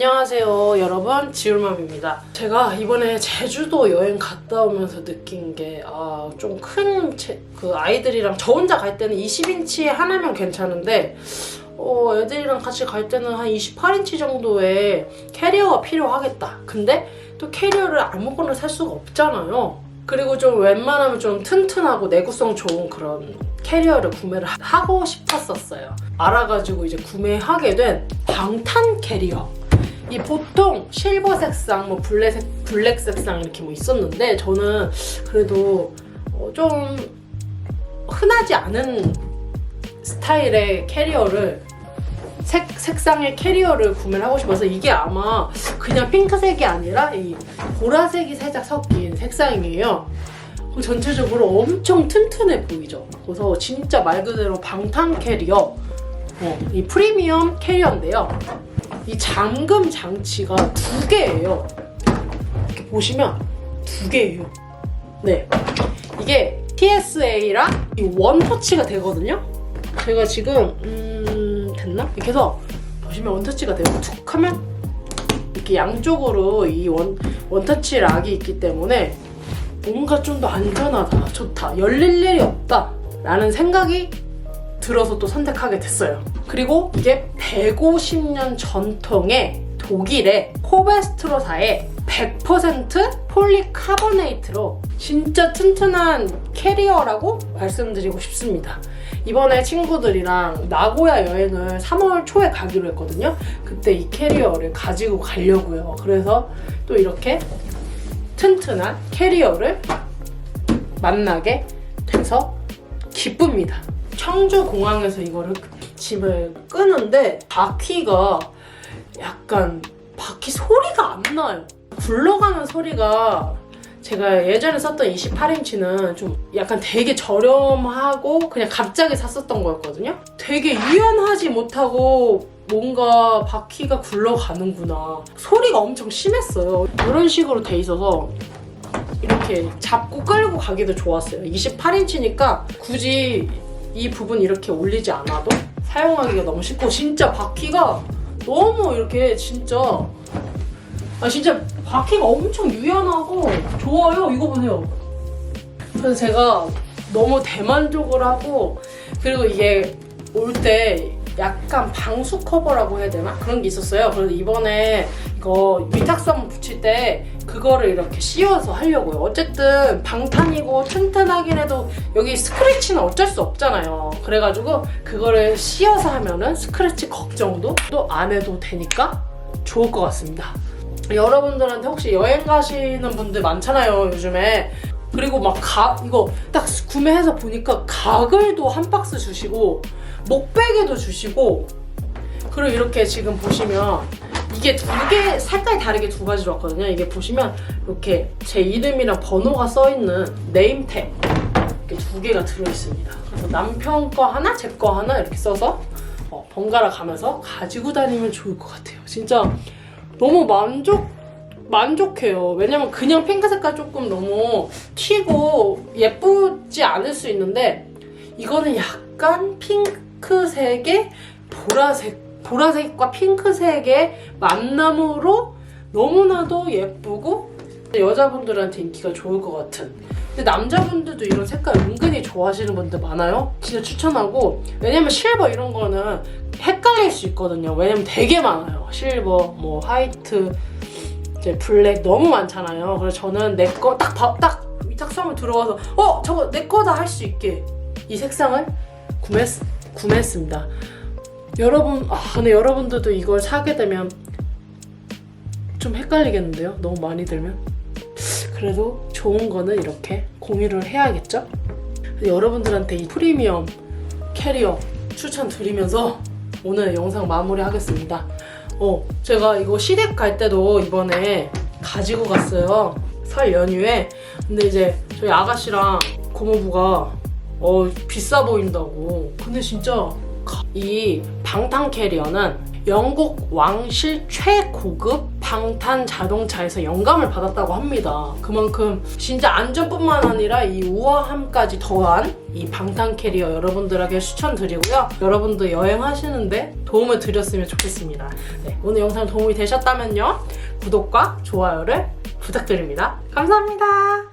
안녕하세요 여러분. 지울맘입니다. 제가 이번에 제주도 여행 갔다 오면서 느낀 게 아, 좀 큰 그 아이들이랑 저 혼자 갈 때는 20인치 하나면 괜찮은데 어, 애들이랑 같이 갈 때는 한 28인치 정도의 캐리어가 필요하겠다. 근데 또 캐리어를 아무거나 살 수가 없잖아요. 그리고 좀 웬만하면 좀 튼튼하고 내구성 좋은 그런 캐리어를 구매를 하- 하고 싶었었어요. 알아가지고 이제 구매하게 된 방탄 캐리어 이 보통 실버 색상, 뭐 블랙, 색- 블랙 색상 이렇게 뭐 있었는데 저는 그래도 어, 좀 흔하지 않은 스타일의 캐리어를 색, 색상의 캐리어를 구매를 하고 싶어서 이게 아마 그냥 핑크색이 아니라 이 보라색이 살짝 섞인 색상이에요. 전체적으로 엄청 튼튼해 보이죠. 그래서 진짜 말 그대로 방탄 캐리어, 어, 이 프리미엄 캐리어인데요. 이 잠금 장치가 두 개예요. 이렇게 보시면 두 개예요. 네. 이게 PSA랑 이 원터치가 되거든요. 제가 지금 음 됐나? 이렇게 해서 보시면 원터치가 되고 툭 하면 이렇게 양쪽으로 이 원 원터치 락이 있기 때문에 뭔가 좀 더 안전하다, 좋다, 열릴 일이 없다 라는 생각이 들어서 또 선택하게 됐어요. 그리고 이게 150년 전통의 독일의 코베스트로사의 100% 폴리카보네이트로 진짜 튼튼한 캐리어라고 말씀드리고 싶습니다. 이번에 친구들이랑 나고야 여행을 3월 초에 가기로 했거든요. 그때 이 캐리어를 가지고 가려고요. 그래서 또 이렇게 튼튼한 캐리어를 만나게 돼서 기쁩니다. 청주 공항에서 이거를 짐을 끄는데 바퀴가 약간 바퀴 소리가 안 나요. 굴러가는 소리가 제가 예전에 썼던 28인치는 좀 약간 되게 저렴하고 그냥 갑자기 샀었던 거였거든요. 되게 유연하지 못하고 뭔가 바퀴가 굴러가는구나. 소리가 엄청 심했어요. 이런 식으로 돼 있어서 이렇게 잡고 끌고 가기도 좋았어요. 28인치니까 굳이 이 부분 이렇게 올리지 않아도 사용하기가 너무 쉽고 진짜 바퀴가 너무 이렇게 진짜 아 진짜 바퀴가 엄청 유연하고 좋아요. 이거 보세요. 그래서 제가 너무 대만족을 하고 그리고 이게 올 때 약간 방수 커버라고 해야 되나 그런 게 있었어요. 그래서 이번에 이거 위탁선 붙일 때 그거를 이렇게 씌워서 하려고요. 어쨌든 방탄이고 튼튼하긴 해도 여기 스크래치는 어쩔 수 없잖아요. 그래가지고 그거를 씌워서 하면은 스크래치 걱정도 또 안 해도 되니까 좋을 것 같습니다. 여러분들한테 혹시 여행 가시는 분들 많잖아요, 요즘에. 그리고 막 가, 이거 딱 구매해서 보니까 가글도 한 박스 주시고, 목베개도 주시고, 그리고 이렇게 지금 보시면 이게 두 개, 색깔이 다르게 두 가지로 왔거든요. 이게 보시면 이렇게 제 이름이랑 번호가 써있는 네임택 이렇게 두 개가 들어있습니다. 그래서 남편 거 하나, 제 거 하나 이렇게 써서 어, 번갈아 가면서 가지고 다니면 좋을 것 같아요. 진짜 너무 만족 만족해요. 왜냐면 그냥 핑크 색깔 조금 너무 튀고 예쁘지 않을 수 있는데 이거는 약간 핑크 색의 보라색 보라색과 핑크색의 만남으로 너무나도 예쁘고 여자분들한테 인기가 좋을 것 같은. 근데 남자분들도 이런 색깔 은근히 좋아하시는 분들 많아요. 진짜 추천하고. 왜냐면 실버 이런 거는 헷갈릴 수 있거든요. 왜냐면 되게 많아요. 실버 뭐 화이트 이제 블랙 너무 많잖아요. 그래서 저는 내 거 딱딱 위탁성을 들어와서 어 저거 내 거다 할 수 있게 이 색상을 구매했, 구매했습니다. 여러분 아 근데 여러분들도 이걸 사게 되면 좀 헷갈리겠는데요? 너무 많이 들면? 그래도 좋은 거는 이렇게 공유를 해야겠죠? 여러분들한테 이 프리미엄 캐리어 추천드리면서 오늘 영상 마무리하겠습니다. 어 제가 이거 시댁 갈 때도 이번에 가지고 갔어요. 설 연휴에. 근데 이제 저희 아가씨랑 고모부가 어 비싸 보인다고 근데 진짜 이 방탄 캐리어는 영국 왕실 최고급 방탄 자동차에서 영감을 받았다고 합니다. 그만큼 진짜 안전뿐만 아니라 이 우아함까지 더한 이 방탄 캐리어 여러분들에게 추천드리고요. 여러분도 여행하시는데 도움을 드렸으면 좋겠습니다. 네, 오늘 영상 도움이 되셨다면요. 구독과 좋아요를 부탁드립니다. 감사합니다.